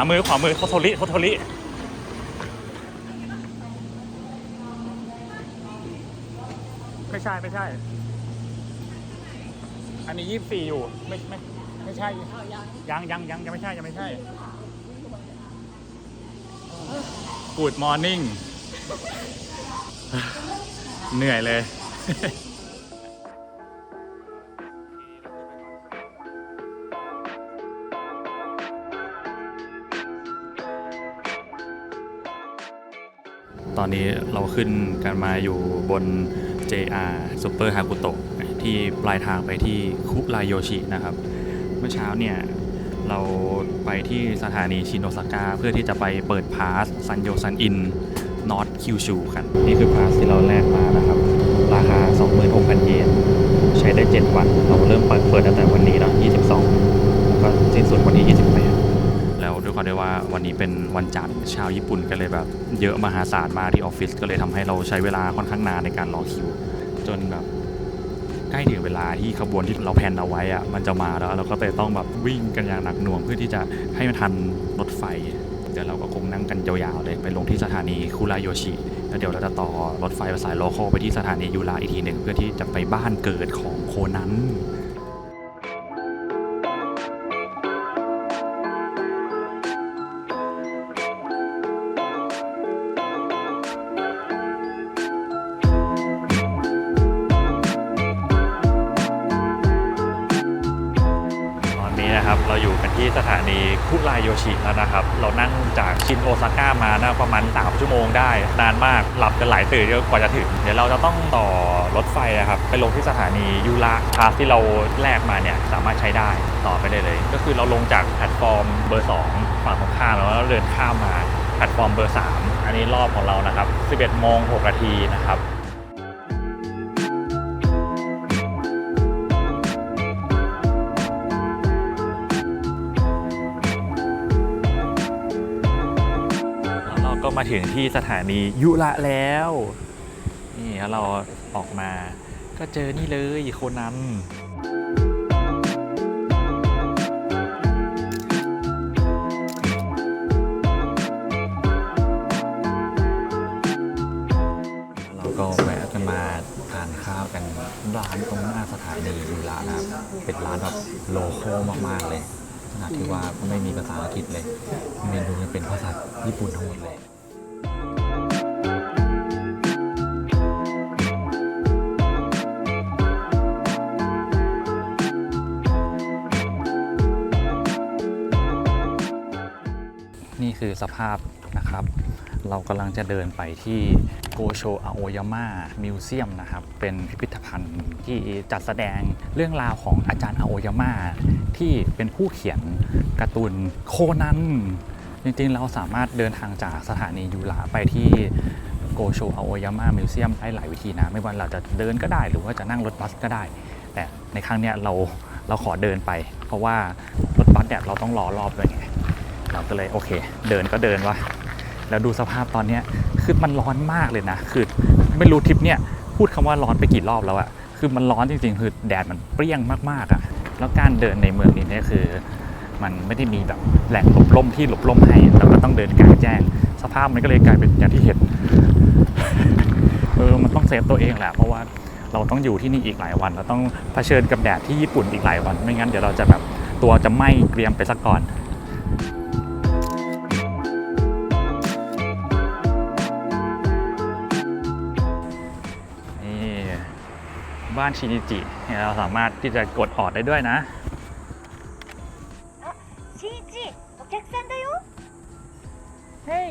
ขวามือขวามือโทโทริโทโทริไม่ใช่ไม่ใช่ อันนี้ยี่สี่อยู่ ไม่ไม่ไม่ใช่ ยังยังยังยังไม่ใช่ยังไม่ใช่ Good morning เหนื่อยเลย อนนี้เราขึ้นกันมาอยู่บน JR Super h a k u t o ที่ปลายทางไปที่คุรายโยชินะครับ เมื่อเช้าเนี่ยเราไปที่สถานีชินโอซาก้าเพื่อที่จะไปเปิดพาสซันโยซันอินนอตคิวชูกัน นี่คือพาสที่เราแลกมานะครับ ราคา 26,000 เยน ใช้ได้ 7 วัน เราเริ่มเปิดเปิดตั้งแต่วันนี้เนาะ22 แล้วก็สิ้นสุดวันที่ 28 แล้วด้วยความที่ว่าวันนี้ เป็นวันจันทร์ชาวญี่ปุ่นก็เลยแบบ เยอะมหาศาลมาที่ออฟฟิศก็เลยทำให้เราใช้เวลาค่อนข้างนานในการรอคิว จนแบบใกล้ถึงเวลาที่ขบวนที่เราแพนเอาไว้อะมันจะมาแล้วเราก็เลยต้องแบบวิ่งกันอย่างหนักหน่วงเพื่อที่จะให้มันทันรถไฟเดี๋ยวเราก็คงนั่งกันยาวๆเลยไปลงที่สถานีคุระโยชิแล้วเดี๋ยวเราจะต่อรถไฟสายโลคอลไปที่สถานียูราอีกทีหนึ่งเพื่อที่จะไปบ้านเกิดของโคนัน นะครับ เราอยู่กันที่สถานีคุรายโยชิแล้วนะครับ เรานั่งจากชินโอซาก้ามานะประมาณ 3 ชั่วโมงได้ นานมาก หลับกันหลายตื่นกว่าจะถึง เดี๋ยวเราจะต้องต่อรถไฟอะครับ ไปลงที่สถานียูระพาสที่เราแลกมาเนี่ยสามารถใช้ได้ต่อไปได้เลย ก็คือเราลงจากแพลตฟอร์มเบอร์ 2 ฝั่งตรงข้ามแล้วเราเดินข้ามมาแพลตฟอร์มเบอร์ 3 อันนี้รอบของเรานะครับ 11โมง6นาทีนะครับ ก็มาถึงที่สถานียุระแล้ว นี่แล้วเราออกมาก็เจอนี่เลยโคนันเราก็แวะกันมาทานข้าวกันร้านตรงหน้าสถานียูระนะครับ เป็นร้านแบบโลโก้มากๆเลยขนาดที่ว่าไม่มีภาษาอังกฤษเลย เมนูยังเป็นภาษาญี่ปุ่นทั้งหมดเลย นี่คือสภาพนะครับ เรากำลังจะเดินไปที่โกโชอาโอยาม่ามิวเซียมนะครับ เป็นพิพิธภัณฑ์ที่จัดแสดงเรื่องราวของอาจารย์อาโอยาม่าที่เป็นผู้เขียนการ์ตูนโคนันจริงๆ เราสามารถเดินทางจากสถานียูระไปที่โกโชอาโอยาม่ามิวเซียมได้หลายวิธีนะ ไม่ว่าเราจะเดินก็ได้หรือว่าจะนั่งรถบัสก็ได้ แต่ในครั้งเนี้ยเราเราขอเดินไป เพราะว่ารถบัสเนี่ยเราต้องรอรอบด้วยไง เราก็เลยโอเค เดินก็เดินวะแล้วดูสภาพตอนเนี้ยคือมันร้อนมากเลยนะ คือไม่รู้ทริปเนี่ยพูดคำว่าร้อนไปกี่รอบแล้วอะคือมันร้อนจริงๆ คือแดดมันเปรี้ยงมากๆอะแล้วการเดินในเมืองนี้เนี่ยคือ มันไม่ได้มีแบบแหล่งหลบร่มที่หลบร่มให้เราก็ต้องเดินกลางแจ้ง สภาพมันก็เลยกลายเป็นอย่างที่เห็นเออมันต้องเซฟตัวเองแหละเพราะว่าเราต้องอยู่ที่นี่อีกหลายวัน เราต้องเผชิญกับแดดที่ญี่ปุ่นอีกหลายวัน ไม่งั้นเดี๋ยวเราจะแบบตัวจะไหม้เกรียมไปสักก่อน บ้านชินิจิเนี่ยเราสามารถที่จะกดออดได้ด้วยนะ しんいちお客さんだよ เฮ้ย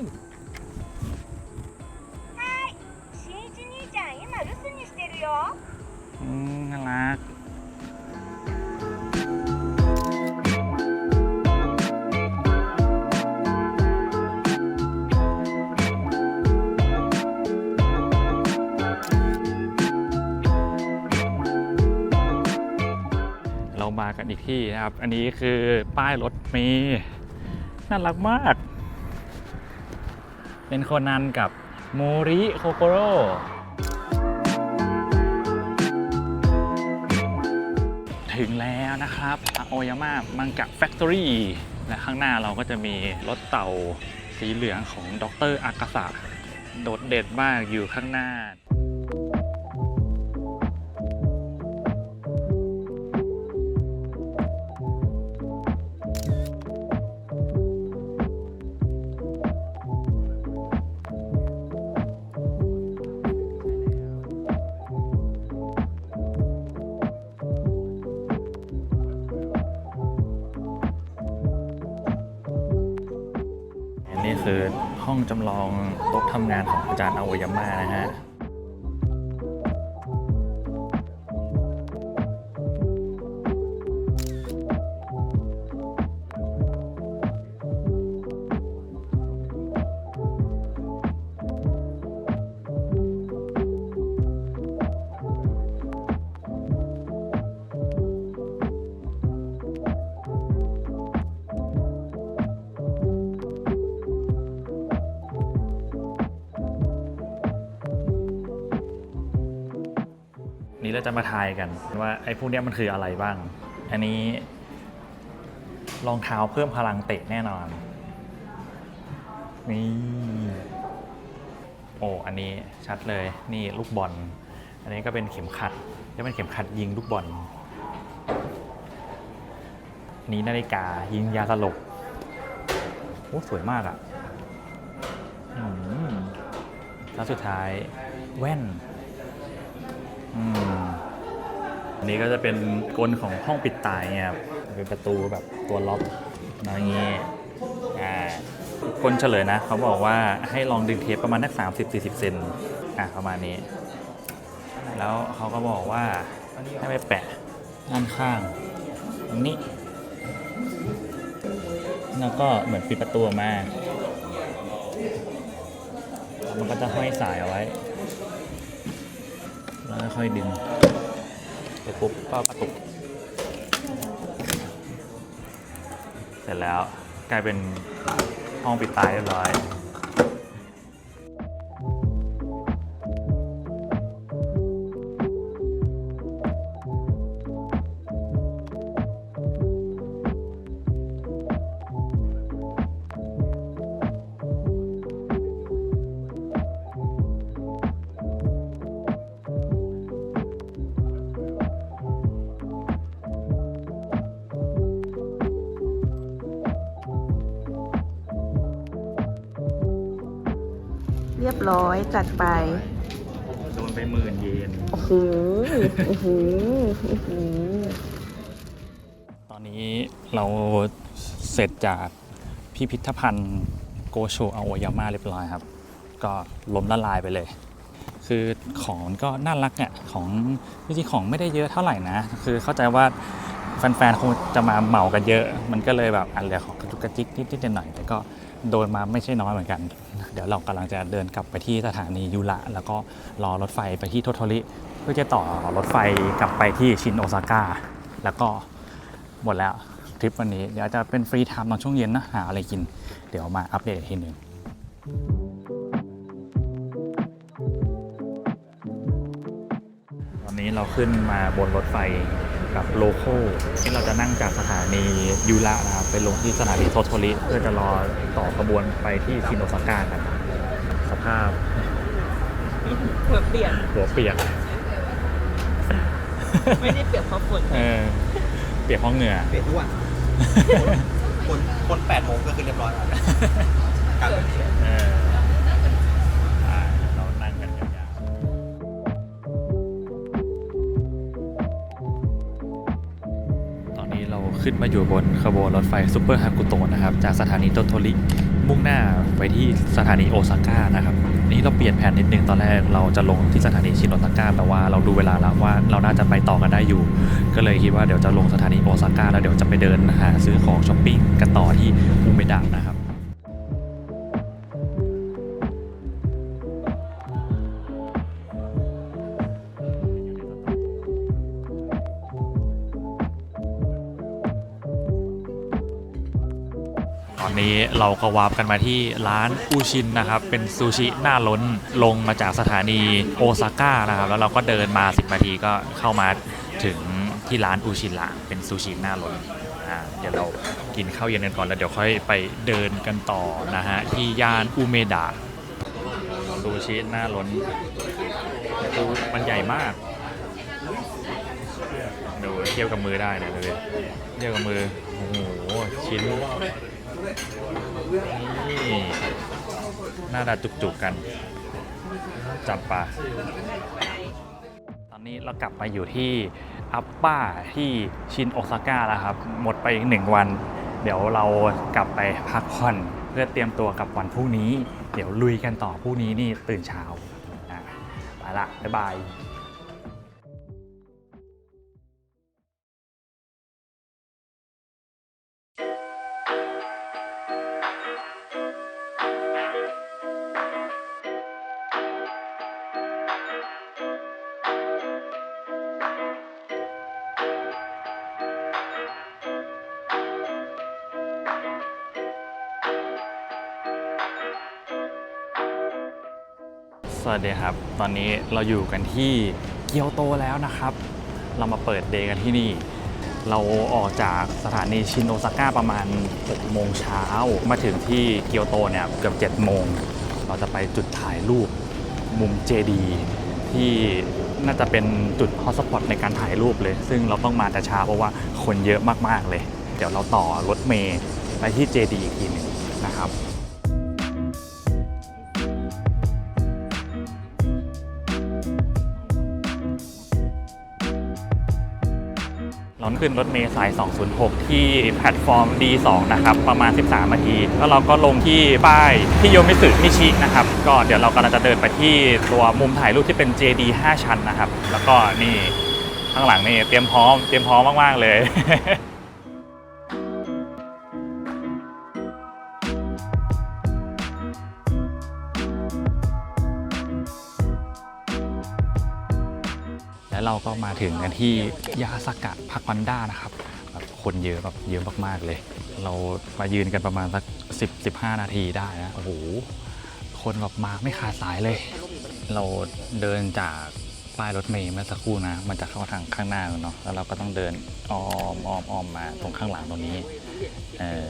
しんいち兄ちゃん今留守にしてるよ อืมน่ารัก ที่นะครับ อันนี้คือป้ายรถเมล์น่ารักมาก เป็นโคนันกับโมริโคโกโร่ถึงแล้วนะครับโอยาม่ามังกะแฟคทอรี่และข้างหน้าเราก็จะมีรถเต่าสีเหลืองของดรอากาสะโดดเด่นมากอยู่ข้างหน้า จำลองโต๊ะทำงานของอาจารย์อาโอยาม่านะฮะ จะมาทายกันว่าไอ้พวกเนี้ยมันคืออะไรบ้าง อันนี้รองเท้าเพิ่มพลังเตะแน่นอน นี่ โอ้ อันนี้ชัดเลย นี่ลูกบอล อันนี้ก็เป็นเข็มขัดก็เป็นเข็มขัดยิงลูกบอล นี้นาฬิกายิงยาสลบ โอ้ สวยมากอะ่ะแล้วสุดท้ายแว่น อืม อันนี้ก็จะเป็นกลของห้องปิดตายเนี่ยครับเป็นประตูแบบตัวล็อกอย่างงี้อ่ากลเฉลยนะเขาบอกว่าให้ลองดึงเทปประมาณนักสามสิบสี่สิบเซนอะประมาณนี้ แล้วเขาก็บอกว่าให้ไปแปะด้านข้างตรงนี้ แล้วก็เหมือนปิดประตูออกมาแล้วมันก็จะห้อยสายเอาไว้ แล้วค่อยดึง ไปปุ๊บก็กระตุก เสร็จแล้วกลายเป็นห้องปิดตายเรียบร้อย โอ้โหโอ้โหตอนนี้เราเสร็จจากพิพิธภัณฑ์โกโชอาโอยาม่าเรียบร้อยครับ ก็ล้มละลายไปเลย คือของมันก็น่ารักเนี่ยของจริงๆของไม่ได้เยอะเท่าไหร่นะ คือเข้าใจว่าแฟนๆคงจะมาเหมากันเยอะ มันก็เลยแบบอันเหลือของกระจุกกระจิกนิดๆหน่อยๆแต่ก็โดนมาไม่ใช่น้อยเหมือนกัน เดี๋ยวเรากำลังจะเดินกลับไปที่สถานียูระแล้วก็รอรถไฟไปที่โทโทริ พื่อจะต่อรถไฟกลับไปที่ชินโอซาก้าแล้วก็หมดแล้วทริปวันนี้ เดี๋ยวอาจจะเป็นฟรีไทม์ตอนช่วงเย็นนะ หาอะไรกิน เดี๋ยวมาอัปเดตอีกทีหนึ่งตอนนี้เราขึ้นมาบนรถไฟกับโลโก้ที่เราจะนั่งจากสถานียูระนะครับไปลงที่สถานีโทโทริเพื่อจะรอต่อขบวนไปที่ชินโอซาก้ากันสภาพหัวเปียกหัวเปียก ไม่ได้เปียกเพราะฝนเออเปียกเพราะเหงื่อ เปลี่ยนทุกวันคนคนแปดโมงก็คือเรียบร้อยแล้วการเปลี่ยน เอออ่าเรานั่งกันยาวๆ ตอนนี้เราขึ้นมาอยู่บนขบวนรถไฟซูเปอร์ฮากุโตะนะครับ จากสถานีโตโทริ มุ่งหน้าไปที่สถานีโอซาก้านะครับนี่เราเปลี่ยนแผนนิดนึงตอนแรกเราจะลงที่สถานีชินโอซาก้าแต่ว่าเราดูเวลาแล้วว่าเราน่าจะไปต่อกันได้อยู่ ก็เลยคิดว่าเดี๋ยวจะลงสถานีโอซาก้าแล้วเดี๋ยวจะไปเดินหาซื้อของช้อปปิ้งกันต่อที่อุเมดะนะครับ นี้เราก็วาร์ปกันมาที่ร้านอูชินนะครับ เป็นซูชิหน้าล้นลงมาจากสถานีโอซาก้านะครับ แล้วเราก็เดินมา 10 นาทีก็เข้ามาถึงที่ร้านอูชินละเป็นซูชิหน้าล้นเดี๋ยวเรากินข้าวเย็นกันก่อนแล้วเดี๋ยวค่อยไปเดินกันต่อนะฮะที่ย่านอุเมดะซูชิหน้าล้นดูมันใหญ่มากดูเทียบกับมือได้นะดูดิเทียบกับมือ โอ้โห ชิ้น นี่หน้าดาจุกๆกัน จับปลาตอนนี้เรากลับมาอยู่ที่อัปป้าที่ชินโอซาก้าแล้วครับ หมดไปอีกหนึ่งวัน เดี๋ยวเรากลับไปพักผ่อน เพื่อเตรียมตัวกับวันพรุ่งนี้ เดี๋ยวลุยกันต่อพรุ่งนี้นี่ตื่นเช้าอะไปละบ๊ายบาย วัสดีครับ ตอนนี้เราอยู่กันที่เกียวโตแล้วนะครับ เรามาเปิดเดย์กันที่นี่ เราออกจากสถานีชินโอซาก้าประมาณ 6 โมงเช้า มาถึงที่เกียวโตเนี่ยเกือบ 7 โมง เราจะไปจุดถ่ายรูปมุมเจดีที่น่าจะเป็นจุดฮอตสปอตในการถ่ายรูปเลย ซึ่งเราต้องมาแต่เช้าเพราะว่าคนเยอะมากๆเลย เดี๋ยวเราต่อรถเมย์ไปที่เจดีอีกทีหนึ่งนะครับ ขึ้นรถเมล์สาย 206 ที่แพลตฟอร์ม D2 นะครับ ประมาณ 13นาที แล้วเราก็ลงที่ป้ายที่โยมิสึมิชินะครับ ก็เดี๋ยวเรากำลังจะเดินไปที่ตัวมุมถ่ายรูปที่เป็น JD 5 ชั้นนะครับ แล้วก็นี่ข้างหลังนี่เตรียมพร้อมเตรียมพร้อมมาก ๆ เลย แล้วเราก็มาถึงกันที่ยาสกัดพักวันด้านะครับแบบคนเยอะแบบเยอะมากๆเลย เรามายืนกันประมาณสัก10 15 นาทีได้นะโอ้โหคนแบบมาไม่ขาดสายเลย เราเดินจากป้ายรถเมล์เมื่อสักครู่นะ มันจะเข้าทางข้างหน้าเนาะแล้วเราก็ต้องเดินอ้อมอ้อมอ้อมมาตรงข้างหลังตรงนี้เออ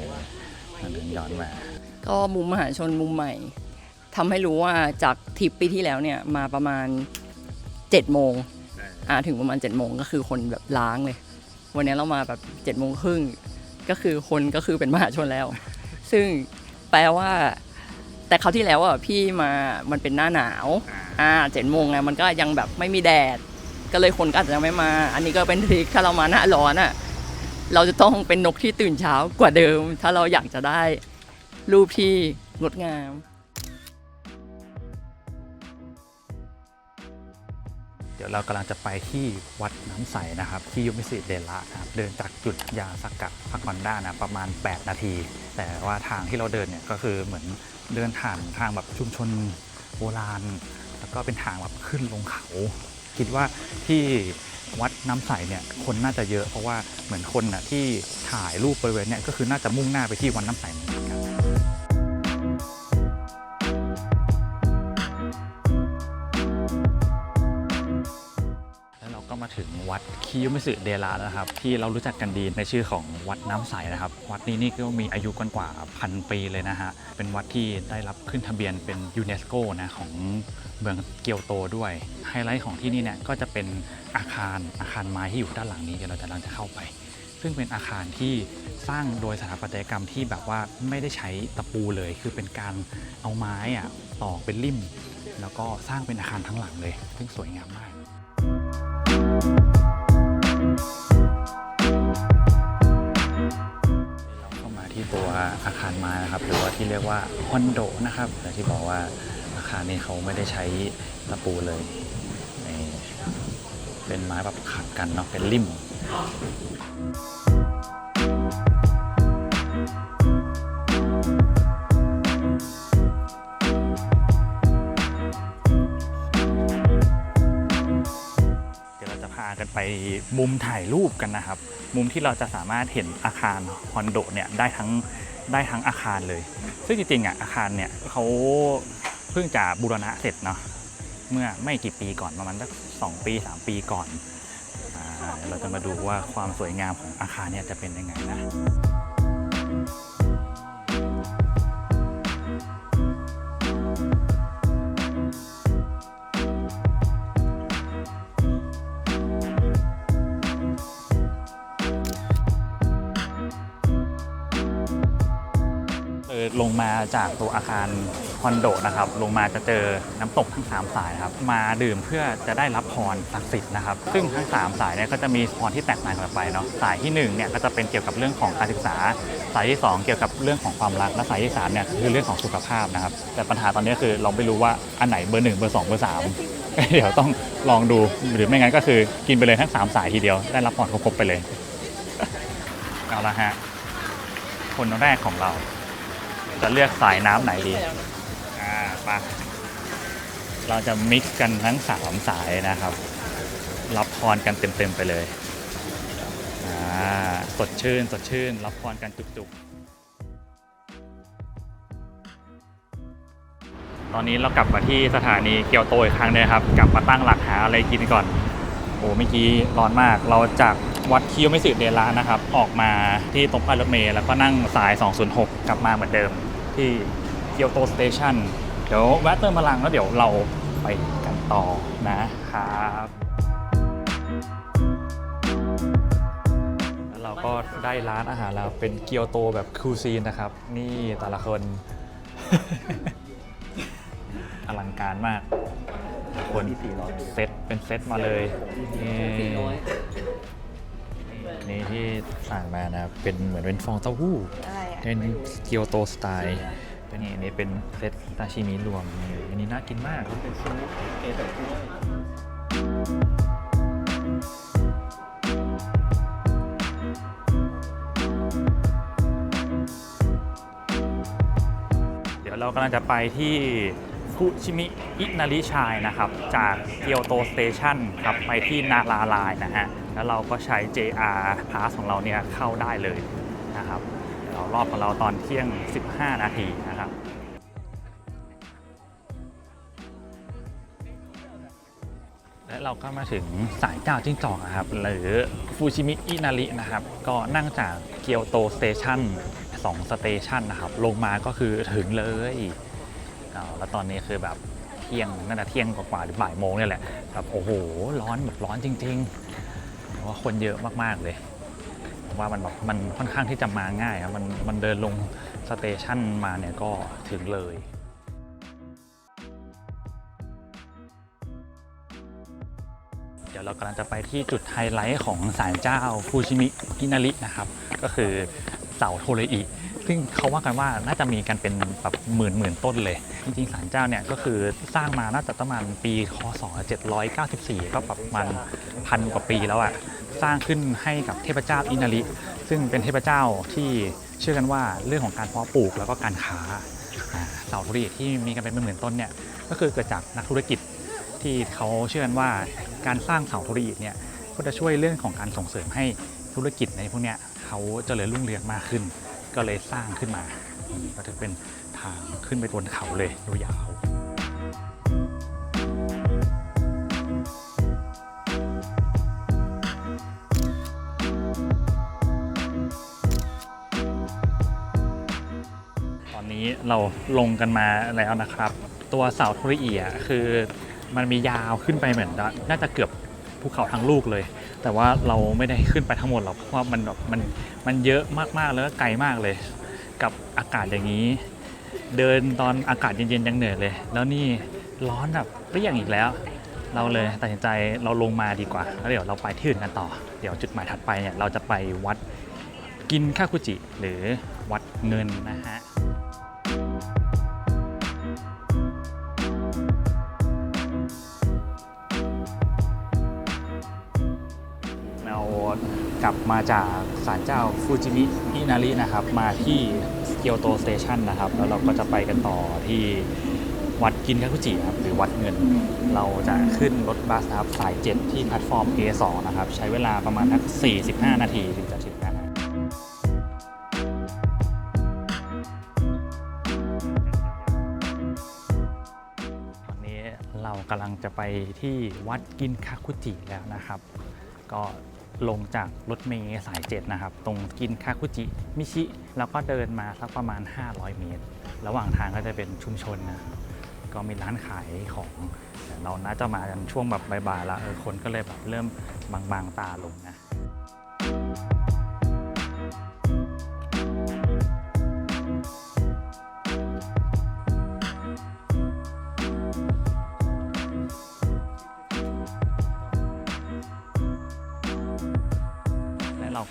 เดินย้อนมาก็มุมมหาชนมุมใหม่ทำให้รู้ว่าจากทริปปีที่แล้วเนี่ยมาประมาณ7จ็ดโมง อ่าถึงประมาณ7จ็ดโมงก็คือคนแบบล้างเลย วันนี้เรามาแบบ7จ็ดโมงครึ่งก็คือคนก็คือเป็นมหาชนแล้ว ซึ่งแปลว่า แต่คราวที่แล้วอะพี่มามันเป็นหน้าหนาวอ่าเจ็ดโมงไงมันก็ยังแบบไม่มีแดด ก็เลยคนก็อาจจะยังไม่มา อันนี้ก็เป็นทริคถ้าเรามาหน้าร้อนอะเราจะต้องเป็นนกที่ตื่นเช้ากว่าเดิม ถ้าเราอยากจะได้รูปที่งดงาม ดี๋ยวเรากำลังจะไปที่วัดน้ำใสนะครับ ที่ยุมิสิเดละนะครับเดินจากจุดยาสกัดพักวันด้านะประมาณ 8 นาที แต่ว่าทางที่เราเดินเนี่ยก็คือเหมือนเดินผ่านทางแบบชุมชนโบราณ แล้วก็เป็นทางแบบขึ้นลงเขา คิดว่าที่วัดน้ำใสเนี่ยคนน่าจะเยอะเพราะว่าเหมือนคนน่ะที่ถ่ายรูปบริเวณเนี่ยก็คือน่าจะมุ่งหน้าไปที่วัดน้ำใสเหมือนกัน ถึงวัดคิยมิสึเดระแล้วนะครับที่เรารู้จักกันดีในชื่อของวัดน้ำใสนะครับ วัดนี้นี่ก็มีอายุกันกว่าพันปีเลยนะฮะเป็นวัดที่ได้รับขึ้นทะเบียนเป็นยูเนสโกนะของเมืองเกียวโตด้วย ไฮไลท์ของที่นี่เนี่ยก็จะเป็นอาคารอาคารไม้ที่อยู่ด้านหลังนี้เดี๋ยวเราจะกำลังจะเข้าไป ซึ่งเป็นอาคารที่สร้างโดยสถาปัตยกรรมที่แบบว่าไม่ได้ใช้ตะปูเลย คือเป็นการเอาไม้อะตอกเป็นริมแล้วก็สร้างเป็นอาคารทั้งหลังเลย ซึ่งสวยงามมาก ที่ตัวอาคารไม้นะครับ หรือว่าที่เรียกว่าคอนโดนะครับแต่ที่บอกว่าอาคารนี้เขาไม่ได้ใช้ตะปูเลย เป็นไม้แบบขัดกันเนาะเป็นริม ไปมุมถ่ายรูปกันนะครับ มุมที่เราจะสามารถเห็นอาคารคอนโดเนี่ยได้ทั้งได้ทั้งอาคารเลย ซึ่งจริงๆอะอาคารเนี่ยเขาเพิ่งจะบูรณะเสร็จเนาะเมื่อไม่กี่ปีก่อนประมาณสักสองปี 3 ปีก่อนอเราจะมาดูว่าความสวยงามของอาคารเนี่ยจะเป็นยังไงนะ จากตัวอาคารคอนโดนะครับ ลงมาจะเจอน้ำตกทั้ง 3 สายครับ มาดื่มเพื่อจะได้รับพรศักดิ์สิทธิ์นะครับ ซึ่งทั้ง 3 สายเนี่ยก็จะมีพรที่แตกต่างกันไปเนาะ สายที่1เนี่ยก็จะเป็นเกี่ยวกับเรื่องของการศึกษา สายที่ 2 เกี่ยวกับเรื่องของความรัก และสายที่3เนี่ยคือเรื่องของสุขภาพนะครับ แต่ปัญหาตอนนี้คือเราไม่รู้ว่าอันไหนเบอร์หนึ่งเบอร์สองเบอร์สามเดี๋ยวต้องลองดูหรือไม่งั้นก็คือกินไปเลยทั้งสามสายทีเดียวได้รับพรครบไปเลย เอาละฮะ คนแรกของเรา จะเลือกสายน้ำไหนดี อ่าไปะเราจะมิกซ์กันทั้งสามสายนะครับ รับพรกันเต็มๆไปเลย อ่า สดชื่น สดชื่น รับพรกันจุกๆ ตอนนี้เรากลับมาที่สถานีเกียวโตอีกครั้งนึงครับ กลับมาตั้งหลักหาอะไรกินก่อน โอ้เมื่อกี้ร้อนมาก เราจากวัดคิวไม่สึเดลานะครับ ออกมาที่ตรงป้ายรถเมล์แล้วก็นั่งสาย 206 กลับมาเหมือนเดิม ที่เกียวโตสเตชันเดี๋ยวแวะเติมพลังแล้วเดี๋ยวเราไปกันต่อนะครับแล้วเราก็ได้ร้านอาหารแล้วเป็นเกียวโตแบบคูซีนนะครับ นี่แต่ละคน อลังการมากคนเซตเป็นเซตมาเลย นี่นี่ที่สั่งมานะเป็นเหมือนเป็นฟองเต้าหู้อะ เป็นเกียวโตสไตล์เป็นนี่อันนี้เป็นเซตซาชิมิรวมนี่อันนี้น่ากินมากเป็นซุปเอใส่ถ้วยเดี๋ยวเรากำลังจะไปที่ฟุชิมิอินาริชายนะครับ จากเกียวโตสเตชันครับไปที่นาราลายนะฮะ แล้วเราก็ใช้ JR Pass ของเราเนี่ยเข้าได้เลยนะครับ รอบของเราตอนเที่ยง 15 นาทีนะครับและเราก็มาถึงสายเจ้าจิ้งจอกนะครับหรือฟูชิมิอินารินะครับ ก็นั่งจากเกียวโตสเตชัน2สเตชันนะครับ ลงมาก็คือถึงเลยแล้วตอนนี้คือแบบเที่ยงน่าจะเที่ยงกว่าหรือบ่ายโมงเนี่ยแหละแบบโอ้โห ร้อนแบบร้อนจริงๆเพราะว่าคนเยอะมากๆเลย ว่ามันแบบมันค่อนข้างที่จะมาง่ายครับมันมันเดินลงสเตชันมาเนี่ยก็ถึงเลยเดี๋ยวเรากำลังจะไปที่จุดไฮไลท์ของศาลเจ้าฟูชิมิฮินารินะครับ ก็คือเสาโทเรอิซึ่งเขาว่ากันว่าน่าจะมีกันเป็นแบบหมื่นหมื่นต้นเลย จริงๆศาลเจ้าเนี่ยก็คือสร้างมาน่าจะประมาณปีคศ794 ก็ประมาณพันกว่าปีแล้วอะ สร้างขึ้นให้กับเทพเจ้าอินาริซึ่งเป็นเทพเจ้าที่เชื่อกันว่าเรื่องของการเพาะปลูกแล้วก็การค้าเสาโทเรอิที่มีกันเป็นหมื่นต้นเนี่ยก็คือเกิดจากนักธุรกิจที่เขาเชื่อกันว่าการสร้างเสาโทรอีกเนี่ยก็จะช่วยเรื่องของการส่งเสริมให้ธุรกิจในพวกเนี้ยเขาเจริญรุ่งเรืองมากขึ้น ก็เลยสร้างขึ้นมาก็ถือเป็นทางขึ้นไปบนเขาเลยยาว เราลงกันมาแล้วนะครับ ตัวเสาโทรอีอะคือมันมียาวขึ้นไปเหมือนน่าจะเกือบภูเขาทั้งลูกเลย แต่ว่าเราไม่ได้ขึ้นไปทั้งหมดหรอกเพราะว่ามันแบบมันมันเยอะมากๆแล้วก็ไกลมากเลย กับอากาศอย่างนี้ เดินตอนอากาศเย็นๆยังเหนื่อยเลย แล้วนี่ร้อนแบบเปรี้ยงอีกแล้ว เราเลยตัดสินใจเราลงมาดีกว่าแล้วเดี๋ยวเราไปที่อื่นกันต่อ เดี๋ยวจุดหมายถัดไปเนี่ยเราจะไปวัดกินคาคุจิหรือวัดเงินนะฮะ มาจากศาลเจ้าฟูจิมิอินารินะครับ มาที่เกียวโตสเตชันนะครับ แล้วเราก็จะไปกันต่อที่วัดกินคาคุจิครับ หรือวัดเงิน เราจะขึ้นรถบัสนะครับ สาย 7 ที่แพลตฟอร์ม A2 นะครับ ใช้เวลาประมาณนัก 45 นาทีถึงจะถึงนะฮะตอนนี้เรากำลังจะไปที่วัดกินคาคุจิแล้วนะครับ ก็ ลงจากรถเมล์สาย 7 นะครับ ตรงกินคาคุจิ มิชิ แล้วก็เดินมาสักประมาณ 500 เมตร ระหว่างทางก็จะเป็นชุมชนนะ ก็มีร้านขายของเราน่าจะมากันช่วงแบบบ่ายๆแล้วคนก็เลยแบบเริ่มบางๆตาลงนะ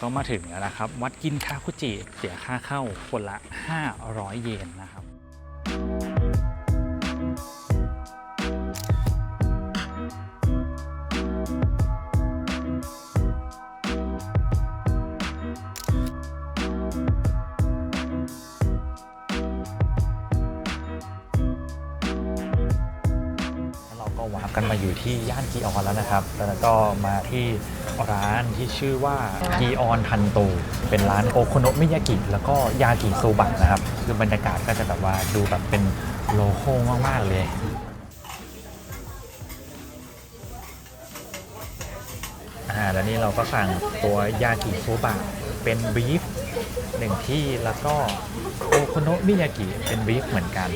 ก็มาถึงแล้วนะครับ วัดกินคาคุจิเสียค่าเข้าคนละ 500 เยนนะครับ อยู่ที่ย่านกีออนแล้วนะครับ แล้วก็มาที่ร้านที่ชื่อว่ากีออนทันโต เป็นร้านโอโคโนมิยากิ แล้วก็ยากิโซบะนะครับ คือบรรยากาศก็จะแบบว่าดูแบบเป็นโลโก้มาก ๆ เลยอ่าแล้วนี่เราก็สั่งตัวยากิโซบะเป็นบีฟหนึ่งที่แล้วก็โอโคโนมิยากิเป็นบีฟเหมือนกัน